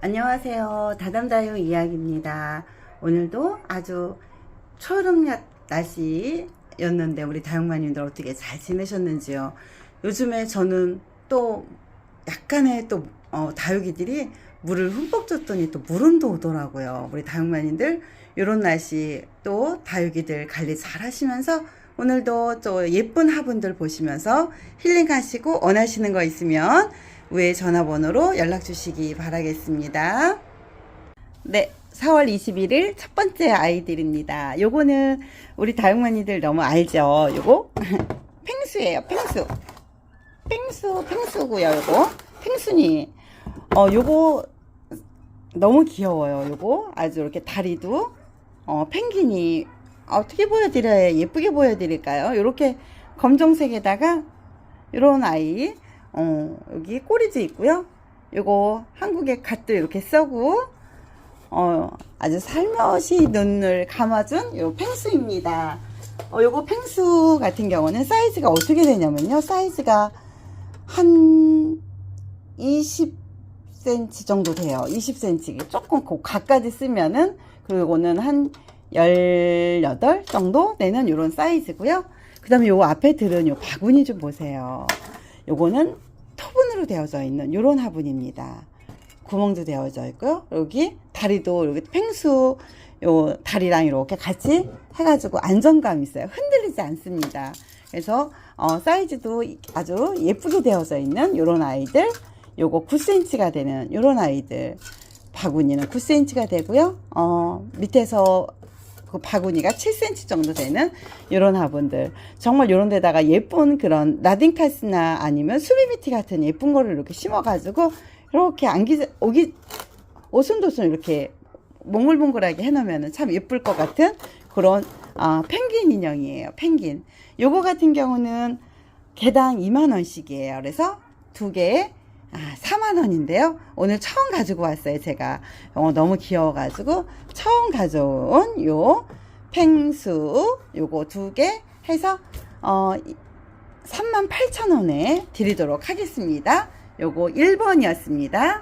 안녕하세요. 다담다요 이야기입니다. 오늘도 아주 초여름 야- 날씨였는데 우리 다육마님들 어떻게 잘 지내셨는지요? 요즘에 저는 또 약간의 또 어, 다육이들이 물을 흠뻑 줬더니 또 물음도 오더라고요. 우리 다육마님들 이런 날씨 또 다육이들 관리 잘 하시면서 오늘도 또 예쁜 화분들 보시면서 힐링하시고 원하시는 거 있으면 위에 전화번호로 연락 주시기 바라겠습니다. 네, 4월 21일 첫 번째 아이들입니다. 요거는 우리 다육만이들 너무 알죠? 요거 펭수예요, 펭수. 펭수, 펭수고요, 요거. 펭순이. 어, 요거 너무 귀여워요, 요거. 아주 이렇게 다리도 어, 펭귄이 어떻게 보여드려야 예쁘게 보여드릴까요? 요렇게 검정색에다가 요런 아이 어, 여기 꼬리도 있고요. 요거 한국의 갓도 이렇게 써고 어, 아주 살며시 눈을 감아준 요 펭수입니다. 어, 요거 펭수 같은 경우는 사이즈가 어떻게 되냐면요. 사이즈가 한 20cm 정도 돼요. 20cm. 조금 그 각까지 쓰면은 그리고 요거는 한 18 정도 되는 요런 사이즈고요. 그 다음에 요 앞에 들은 요 바구니 좀 보세요. 요거는 토분으로 되어져 있는 요런 화분입니다. 구멍도 되어져 있고요. 여기 다리도 여기 펭수 요 다리랑 이렇게 같이 해가지고 안정감 있어요. 흔들리지 않습니다. 그래서 어, 사이즈도 아주 예쁘게 되어져 있는 요런 아이들 요거 9cm가 되는 요런 아이들 바구니는 9cm가 되고요. 어, 밑에서 그 바구니가 7cm 정도 되는 이런 화분들. 정말 이런 데다가 예쁜 그런 라딘카스나 아니면 수비비티 같은 예쁜 거를 이렇게 심어 가지고 이렇게 안기 오기 오순도순 이렇게 몽글몽글하게 해놓으면 참 예쁠 것 같은 그런 아, 펭귄 인형이에요 펭귄. 요거 같은 경우는 개당 2만원씩이에요. 그래서 두 개에 아, 4만원인데요. 오늘 처음 가지고 왔어요, 제가. 어, 너무 귀여워가지고, 처음 가져온 요 펭수, 요거 두 개 해서, 어, 38,000원에 드리도록 하겠습니다. 요거 1번이었습니다.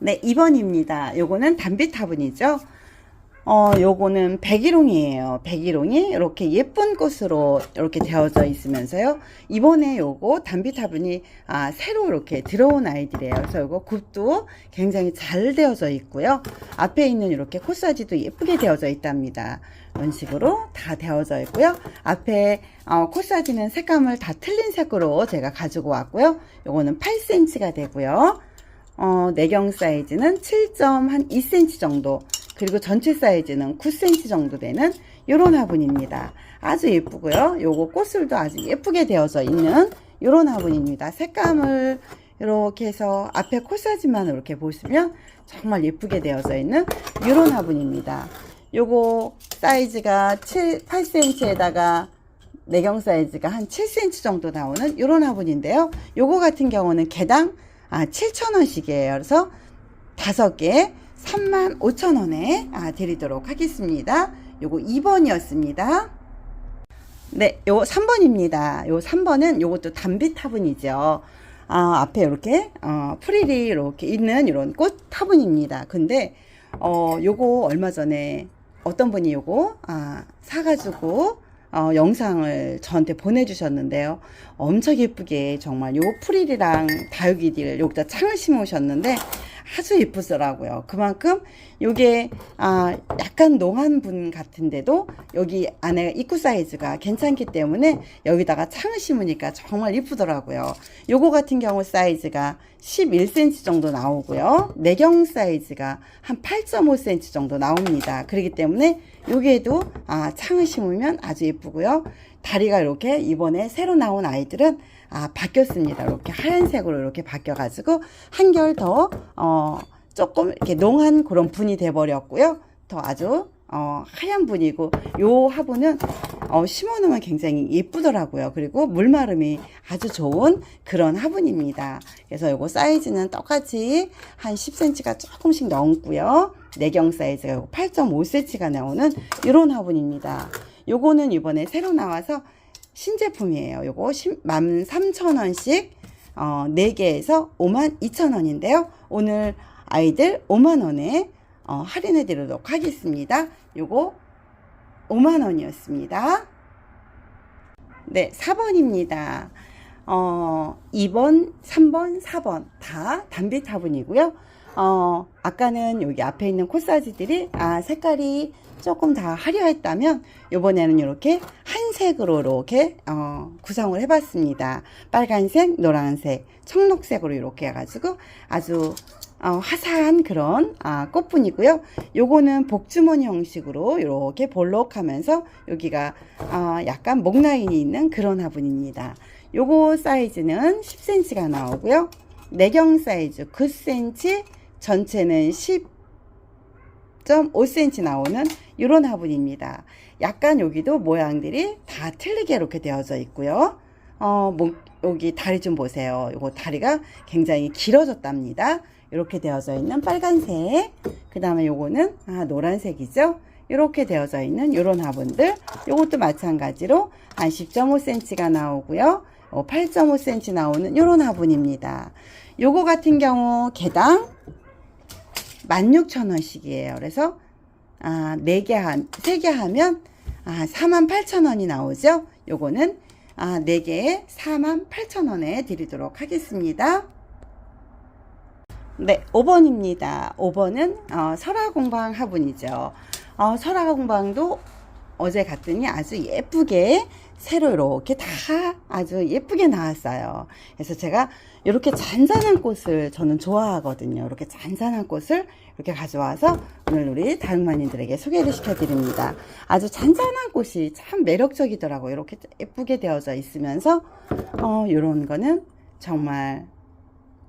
네, 2번입니다. 요거는 담비 화분이죠. 어, 요거는 백일홍이에요. 백일홍이 이렇게 예쁜 꽃으로 이렇게 되어져 있으면서요. 이번에 요거 담비타분이 아, 새로 이렇게 들어온 아이들이에요. 그래서 요거 굽도 굉장히 잘 되어져 있고요. 앞에 있는 이렇게 코사지도 예쁘게 되어져 있답니다. 이런 식으로 다 되어져 있고요. 앞에 어, 코사지는 색감을 다 틀린 색으로 제가 가지고 왔고요. 요거는 8cm가 되고요. 어, 내경 사이즈는 7.2cm 정도 그리고 전체 사이즈는 9cm 정도 되는 이런 화분입니다. 아주 예쁘고요. 요거 꽃술도 아주 예쁘게 되어져 있는 이런 화분입니다. 색감을 이렇게 해서 앞에 코사지만 이렇게 보시면 정말 예쁘게 되어져 있는 이런 화분입니다. 요거 사이즈가 7, 8cm에다가 내경 사이즈가 한 7cm 정도 나오는 이런 화분인데요. 요거 같은 경우는 개당 아, 7,000원씩이에요. 그래서 다섯 개 35,000원에 아, 드리도록 하겠습니다. 요거 2번이었습니다. 네, 요 3번입니다. 요 3번은 요것도 담비 타분이죠. 아, 앞에 이렇게 어, 프릴이 이렇게 있는 이런 꽃 타분입니다. 근데 어, 요거 얼마 전에 어떤 분이 요거 아, 사가지고 어, 영상을 저한테 보내주셨는데요. 엄청 예쁘게 정말 요 프릴이랑 다육이들 여기다 창을 심으셨는데 아주 예쁘더라고요. 그만큼 요게 아 약간 농한 분 같은데도 여기 안에 입구 사이즈가 괜찮기 때문에 여기다가 창을 심으니까 정말 이쁘더라고요. 요거 같은 경우 사이즈가 11cm 정도 나오고요. 내경 사이즈가 한 8.5cm 정도 나옵니다. 그렇기 때문에 여기에도 아 창을 심으면 아주 예쁘고요. 다리가 이렇게 이번에 새로 나온 아이들은 아 바뀌었습니다. 이렇게 하얀색으로 이렇게 바뀌어가지고 한결 더 어, 조금 이렇게 농한 그런 분이 돼버렸고요. 더 아주 어, 하얀 분이고 요 화분은 어, 심어놓으면 굉장히 예쁘더라고요. 그리고 물마름이 아주 좋은 그런 화분입니다. 그래서 요거 사이즈는 똑같이 한 10cm가 조금씩 넘고요. 내경 사이즈가 요거 8.5cm가 나오는 이런 화분입니다. 요거는 이번에 새로 나와서 신제품이에요. 요거 13,000원씩 어, 4개에서 52,000원인데요. 오늘 아이들 5만원에 어, 할인해 드리도록 하겠습니다. 요거 5만원이었습니다. 네, 4번입니다. 어, 2번, 3번, 4번 다 단빛 화분이고요. 어, 아까는 여기 앞에 있는 코사지들이 아, 색깔이 조금 다 화려했다면 이번에는 이렇게 한 색으로 이렇게 어, 구성을 해봤습니다. 빨간색, 노란색, 청록색으로 이렇게 해가지고 아주 어, 화사한 그런 아, 꽃분이고요. 요거는 복주머니 형식으로 이렇게 볼록하면서 여기가 아, 약간 목 라인이 있는 그런 화분입니다. 요거 사이즈는 10cm가 나오고요. 내경 사이즈 9cm, 전체는 10.5cm 나오는 이런 화분입니다. 약간 여기도 모양들이 다 틀리게 이렇게 되어져 있고요. 어, 목, 여기 다리 좀 보세요. 요거 다리가 굉장히 길어졌답니다. 이렇게 되어져 있는 빨간색. 그 다음에 요거는, 아, 노란색이죠. 이렇게 되어져 있는 이런 화분들. 요것도 마찬가지로 한 10.5cm가 나오고요. 8.5cm 나오는 이런 화분입니다. 요거 같은 경우 개당 16,000원씩이에요. 그래서 아, 4개 한, 3개 하면 아, 48,000원이 나오죠. 요거는 아, 4개에 48,000원에 드리도록 하겠습니다. 네, 5번입니다. 5번은 어, 설화공방 화분이죠. 어, 설화공방도 어제 갔더니 아주 예쁘게 새로 이렇게 다 아주 예쁘게 나왔어요. 그래서 제가 이렇게 잔잔한 꽃을 저는 좋아하거든요. 이렇게 잔잔한 꽃을 이렇게 가져와서 오늘 우리 다육마님들에게 소개를 시켜드립니다. 아주 잔잔한 꽃이 참 매력적이더라고요. 이렇게 예쁘게 되어져 있으면서 어, 이런 거는 정말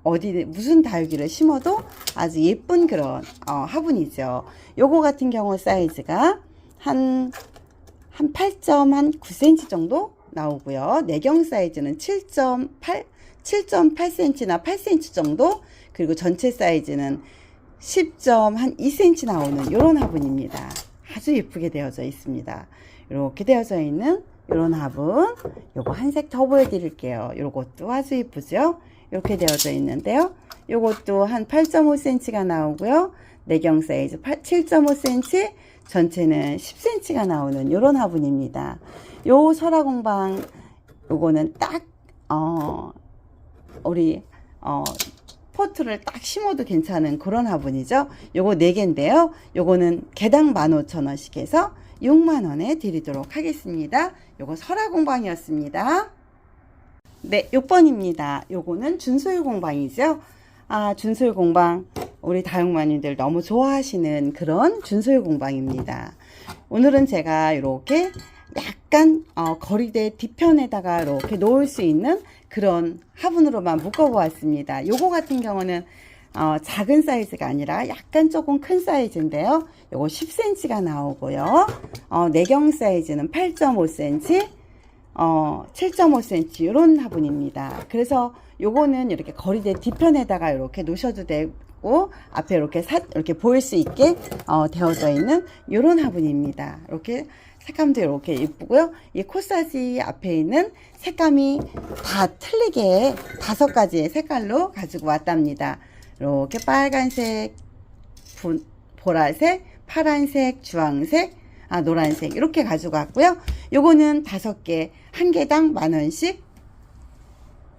어디 무슨 다육이를 심어도 아주 예쁜 그런 어, 화분이죠. 요거 같은 경우 사이즈가 한 한 8.9cm 정도 나오고요. 내경 사이즈는 7.8 7.8cm나 8cm 정도 그리고 전체 사이즈는 10.2cm 나오는 이런 화분입니다. 아주 예쁘게 되어져 있습니다. 이렇게 되어져 있는 이런 화분 요거 한색 더 보여드릴게요. 요것도 아주 예쁘죠? 이렇게 되어져 있는데요. 요것도 한 8.5cm가 나오고요. 내경 사이즈 7.5cm 전체는 10cm가 나오는 이런 화분입니다. 요 설화공방 요거는 딱 어, 우리 어, 포트를 딱 심어도 괜찮은 그런 화분이죠. 요거 4개인데요. 요거는 개당 15,000원씩 해서 6만원에 드리도록 하겠습니다. 요거 설화공방이었습니다. 네, 6번입니다. 요거는 준소유 공방이죠. 아, 준소유 공방. 우리 다육마님들 너무 좋아하시는 그런 준소유 공방입니다. 오늘은 제가 이렇게 약간 어, 거리대 뒤편에다가 이렇게 놓을 수 있는 그런 화분으로만 묶어 보았습니다. 요거 같은 경우는 어, 작은 사이즈가 아니라 약간 조금 큰 사이즈인데요. 요거 10cm가 나오고요. 어, 내경 사이즈는 8.5cm, 어, 7.5cm 이런 화분입니다. 그래서 요거는 이렇게 거리대 뒤편에다가 이렇게 놓으셔도 되고 앞에 이렇게 사, 이렇게 보일 수 있게 어, 되어져 있는 이런 화분입니다. 이렇게 색감도 이렇게 예쁘고요. 이 코사지 앞에 있는 색감이 다 틀리게 다섯 가지의 색깔로 가지고 왔답니다. 이렇게 빨간색, 분, 보라색, 파란색, 주황색, 아, 노란색 이렇게 가지고 왔고요. 요거는 다섯 개, 한 개당 만 원씩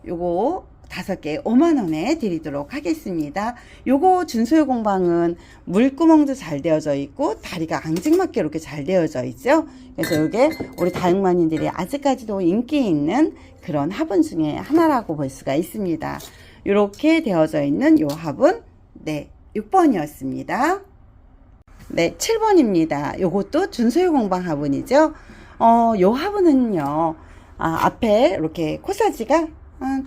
요거 다섯 개 5만 원에 드리도록 하겠습니다. 요거 준소유 공방은 물구멍도 잘 되어져 있고 다리가 앙증맞게 이렇게 잘 되어져 있죠. 그래서 요게 우리 다육마님들이 아직까지도 인기 있는 그런 화분 중에 하나라고 볼 수가 있습니다. 이렇게 되어져 있는 요 화분 네 6번이었습니다. 네 7번입니다. 요것도 준소유 공방 화분이죠. 어, 요 화분은요. 아, 앞에 이렇게 코사지가 아,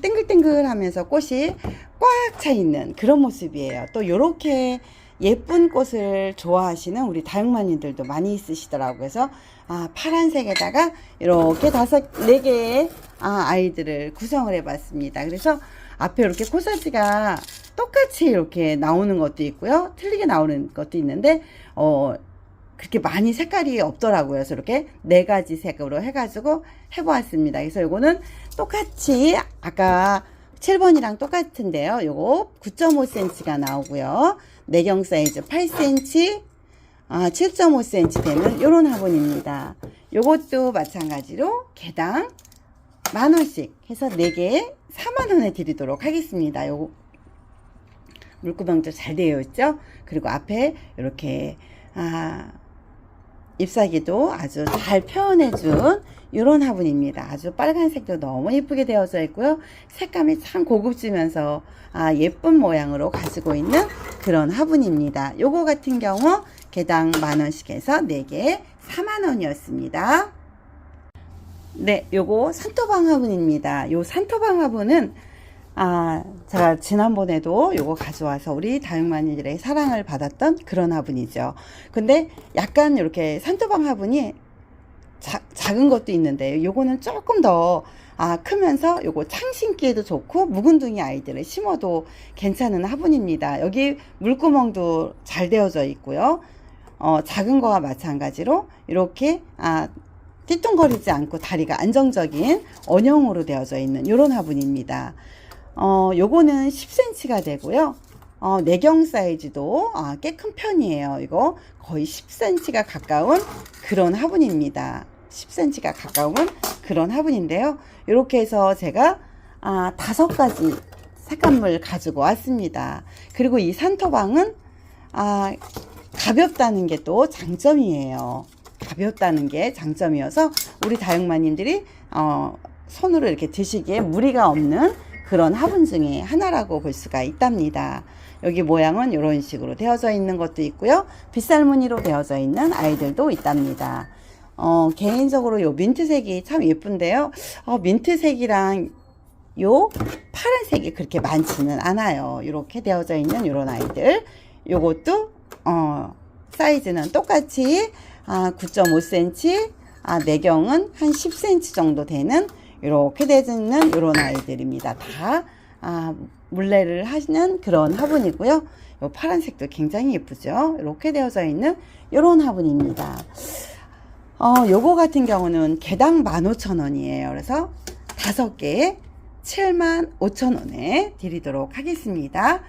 땡글땡글 하면서 꽃이 꽉 차 있는 그런 모습이에요. 또 요렇게 예쁜 꽃을 좋아하시는 우리 다육마님들도 많이 있으시더라고요. 그래서 아, 파란색에다가 이렇게 다섯 네 개의 아, 아이들을 구성을 해봤습니다. 그래서 앞에 이렇게 코사지가 똑같이 이렇게 나오는 것도 있고요. 틀리게 나오는 것도 있는데 어 그렇게 많이 색깔이 없더라고요. 그래서 이렇게 네 가지 색으로 해가지고 해보았습니다. 그래서 요거는 똑같이 아까 7번이랑 똑같은데요. 요거 9.5cm가 나오고요. 내경 사이즈 8cm, 아, 7.5cm 되는 요런 화분입니다. 요것도 마찬가지로 개당 만 원씩 해서 4개에 4만 원에 드리도록 하겠습니다. 요거 물구멍도 잘 되어 있죠? 그리고 앞에 이렇게 아, 잎사귀도 아주 잘 표현해준 이런 화분입니다. 아주 빨간색도 너무 예쁘게 되어져 있고요. 색감이 참 고급지면서 아, 예쁜 모양으로 가지고 있는 그런 화분입니다. 요거 같은 경우 개당 만원씩 해서 4개에 4만원이었습니다. 네, 요거 산토방 화분입니다. 요 산토방 화분은 아, 제가 지난번에도 요거 가져와서 우리 다육마니들의 사랑을 받았던 그런 화분이죠. 근데 약간 이렇게 산토방 화분이 자, 작은 것도 있는데 요거는 조금 더 아, 크면서 요거 창신기에도 좋고 묵은둥이 아이들을 심어도 괜찮은 화분입니다. 여기 물구멍도 잘 되어져 있고요. 어, 작은 거와 마찬가지로 이렇게 아, 띠뚱거리지 않고 다리가 안정적인 원형으로 되어져 있는 이런 화분입니다. 어, 요거는 10cm가 되고요. 어, 내경 사이즈도 아, 꽤 큰 편이에요. 이거 거의 10cm가 가까운 그런 화분입니다. 10cm가 가까운 그런 화분인데요. 이렇게 해서 제가 아, 다섯 가지 색감을 가지고 왔습니다. 그리고 이 산토방은 아, 가볍다는 게 또 장점이에요. 가볍다는 게 장점이어서 우리 다육마님들이 어, 손으로 이렇게 드시기에 무리가 없는 그런 화분 중에 하나라고 볼 수가 있답니다. 여기 모양은 이런 식으로 되어져 있는 것도 있고요. 빗살무늬로 되어져 있는 아이들도 있답니다. 어, 개인적으로 요 민트색이 참 예쁜데요. 어, 민트색이랑 요 파란색이 그렇게 많지는 않아요. 이렇게 되어져 있는 이런 아이들. 요것도 어, 사이즈는 똑같이 아, 9.5cm, 아, 내경은 한 10cm 정도 되는 이렇게 되는 이런 아이들입니다. 다 아, 물레를 하시는 그런 화분이고요. 요 파란색도 굉장히 예쁘죠. 이렇게 되어져 있는 이런 화분입니다. 어, 요거 같은 경우는 개당 15,000원이에요. 그래서 다섯 개에 75,000원에 드리도록 하겠습니다.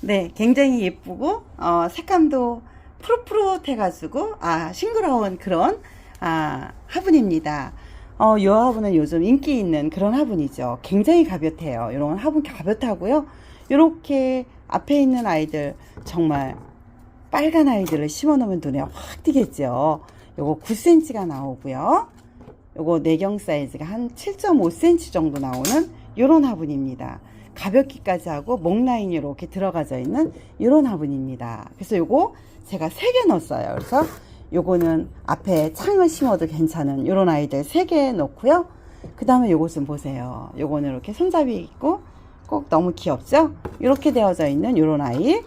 네, 굉장히 예쁘고 어, 색감도 푸릇푸릇해가지고 아 싱그러운 그런 아 화분입니다. 어, 이 화분은 요즘 인기 있는 그런 화분이죠. 굉장히 가볍대요. 이런 화분 가볍다고요. 이렇게 앞에 있는 아이들 정말 빨간 아이들을 심어 놓으면 눈에 확 띄겠죠. 요거 9cm가 나오고요. 요거 내경 사이즈가 한 7.5cm 정도 나오는 요런 화분입니다. 가볍기까지 하고 목 라인이 이렇게 들어가져 있는 이런 화분입니다. 그래서 요거 제가 3개 넣었어요. 그래서 요거는 앞에 창을 심어도 괜찮은 요런 아이들 3개 넣고요. 그 다음에 요것은 보세요. 요거는 이렇게 손잡이 있고 꼭 너무 귀엽죠? 이렇게 되어져 있는 요런 아이.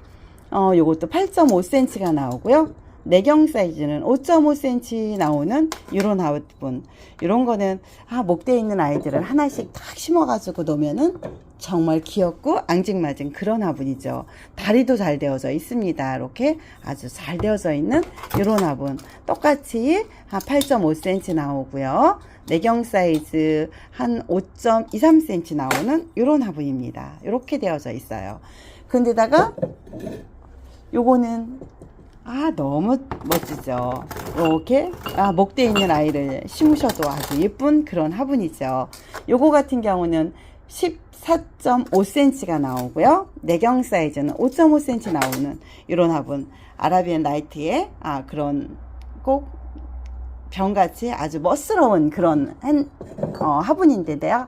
어, 요것도 8.5cm가 나오고요. 내경 사이즈는 5.5cm 나오는 요런 화분. 요런 거는 아, 목대에 있는 아이들을 하나씩 탁 심어가지고 놓으면은 정말 귀엽고 앙증맞은 그런 화분이죠. 다리도 잘 되어져 있습니다. 이렇게 아주 잘 되어져 있는 이런 화분. 똑같이 한 8.5cm 나오고요. 내경 사이즈 한 5.23 cm 나오는 이런 화분입니다. 이렇게 되어져 있어요. 근데다가 요거는 아 너무 멋지죠. 이렇게 아, 목대에 있는 아이를 심으셔도 아주 예쁜 그런 화분이죠. 요거 같은 경우는 14.5cm가 나오고요. 내경 사이즈는 5.5cm 나오는 이런 화분. 아라비안 나이트의 아 그런 꼭 병같이 아주 멋스러운 그런 한, 어, 화분인데요.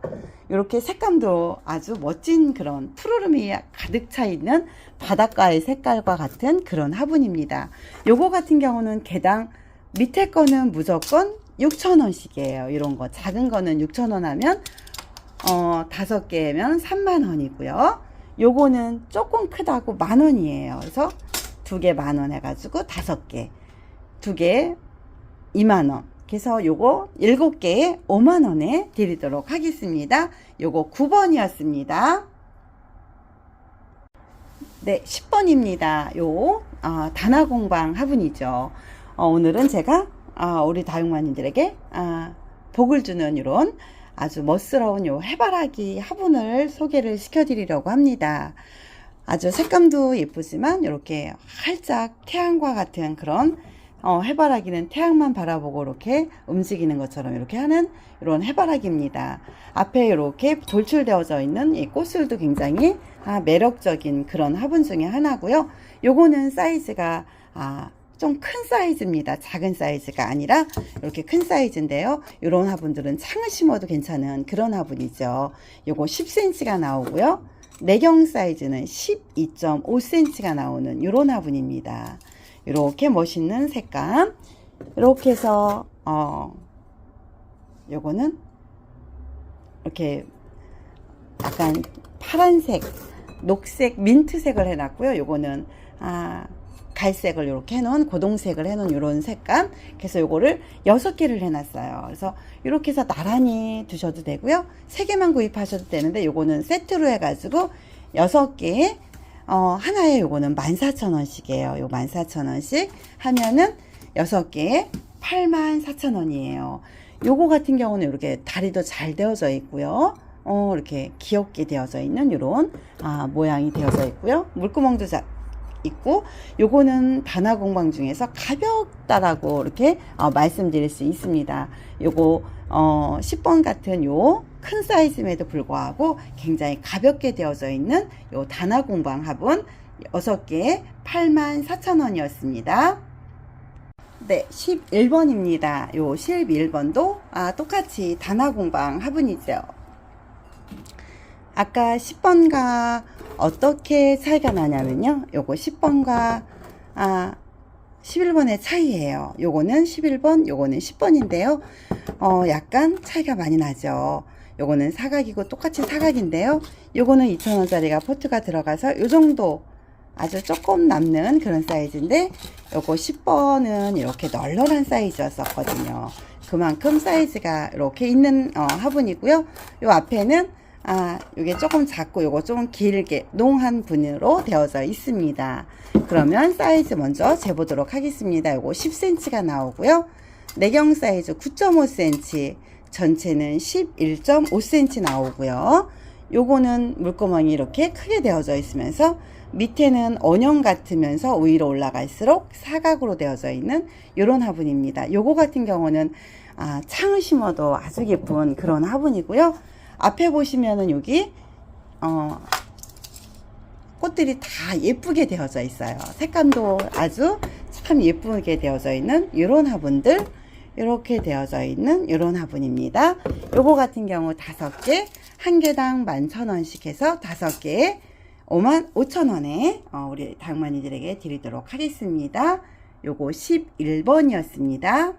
이렇게 색감도 아주 멋진 그런 푸르름이 가득 차 있는 바닷가의 색깔과 같은 그런 화분입니다. 요거 같은 경우는 개당 밑에 거는 무조건 6,000원씩이에요. 이런 거 작은 거는 6,000원 하면 어, 다섯 개면 3만 원이고요. 요거는 조금 크다고 만 원이에요. 그래서 두 개 만원 해가지고 다섯 개. 두 개 2만 원. 그래서 요거 일곱 개에 5만 원에 드리도록 하겠습니다. 요거 9번이었습니다. 네, 10번입니다. 요 아, 단화공방 화분이죠. 어, 오늘은 제가 아, 우리 다육마님들에게 아, 복을 주는 이런 아주 멋스러운 요 해바라기 화분을 소개를 시켜드리려고 합니다. 아주 색감도 예쁘지만 이렇게 활짝 태양과 같은 그런 어, 해바라기는 태양만 바라보고 이렇게 움직이는 것처럼 이렇게 하는 이런 해바라기입니다. 앞에 이렇게 돌출되어져 있는 이 꽃술도 굉장히 아, 매력적인 그런 화분 중에 하나고요. 요거는 사이즈가 아, 좀 큰 사이즈입니다. 작은 사이즈가 아니라 이렇게 큰 사이즈인데요. 이런 화분들은 창을 심어도 괜찮은 그런 화분이죠. 요거 10cm가 나오고요. 내경 사이즈는 12.5cm가 나오는 이런 화분입니다. 이렇게 멋있는 색감. 이렇게 해서 어 요거는 이렇게 약간 파란색, 녹색, 민트색을 해놨고요. 요거는 아 갈색을 이렇게 해놓은 고동색을 해놓은 이런 색감. 그래서 요거를 여섯 개를 해놨어요. 그래서 이렇게 해서 나란히 두셔도 되고요. 세 개만 구입하셔도 되는데 요거는 세트로 해가지고 여섯 개에 어, 하나에 요거는 14,000원씩이에요. 요 14,000원씩 하면은 여섯 개에 84,000원이에요. 요거 같은 경우는 이렇게 다리도 잘 되어져 있고요. 어, 이렇게 귀엽게 되어져 있는 요런 아, 모양이 되어져 있고요. 물구멍도 자, 있고 요거는 단화 공방 중에서 가볍다라고 이렇게 어, 말씀드릴 수 있습니다. 요거 어, 10번 같은 요 큰 사이즈임에도 불구하고 굉장히 가볍게 되어져 있는 요 단화 공방 화분 6개에 84,000원이었습니다. 네, 11번입니다. 요 11번도 아, 똑같이 단화 공방 화분이죠. 아까 10번과 어떻게 차이가 나냐면요. 요거 10번과 아 11번의 차이예요. 요거는 11번, 요거는 10번인데요. 어, 약간 차이가 많이 나죠. 요거는 사각이고 똑같이 사각인데요. 요거는 2,000원짜리가 포트가 들어가서 요 정도 아주 조금 남는 그런 사이즈인데 요거 10번은 이렇게 널널한 사이즈였었거든요. 그만큼 사이즈가 이렇게 있는 어, 화분이고요. 요 앞에는 아, 요게 조금 작고 요거 조금 길게 농한 분으로 되어져 있습니다. 그러면 사이즈 먼저 재보도록 하겠습니다. 요거 10cm가 나오고요. 내경 사이즈 9.5cm, 전체는 11.5cm 나오고요. 요거는 물구멍이 이렇게 크게 되어져 있으면서 밑에는 원형 같으면서 위로 올라갈수록 사각으로 되어져 있는 이런 화분입니다. 요거 같은 경우는 아, 창을 심어도 아주 예쁜 그런 화분이고요. 앞에 보시면은 여기 어, 꽃들이 다 예쁘게 되어져 있어요. 색감도 아주 참 예쁘게 되어져 있는 이런 화분들 이렇게 되어져 있는 이런 화분입니다. 요거 같은 경우 다섯 개, 한 개당 11,000원씩 해서 다섯 개에 55,000원에 어, 우리 당만이들에게 드리도록 하겠습니다. 요거 11번이었습니다.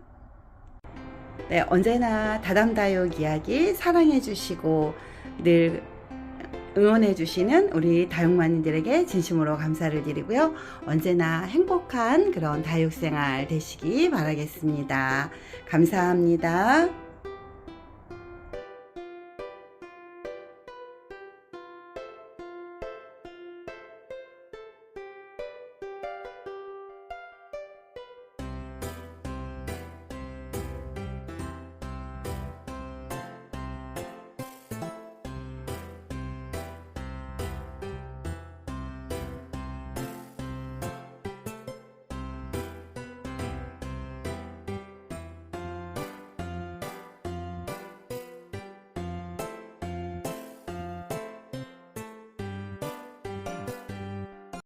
네, 언제나 다담다육 이야기 사랑해 주시고 늘 응원해 주시는 우리 다육마님들에게 진심으로 감사를 드리고요. 언제나 행복한 그런 다육생활 되시기 바라겠습니다. 감사합니다.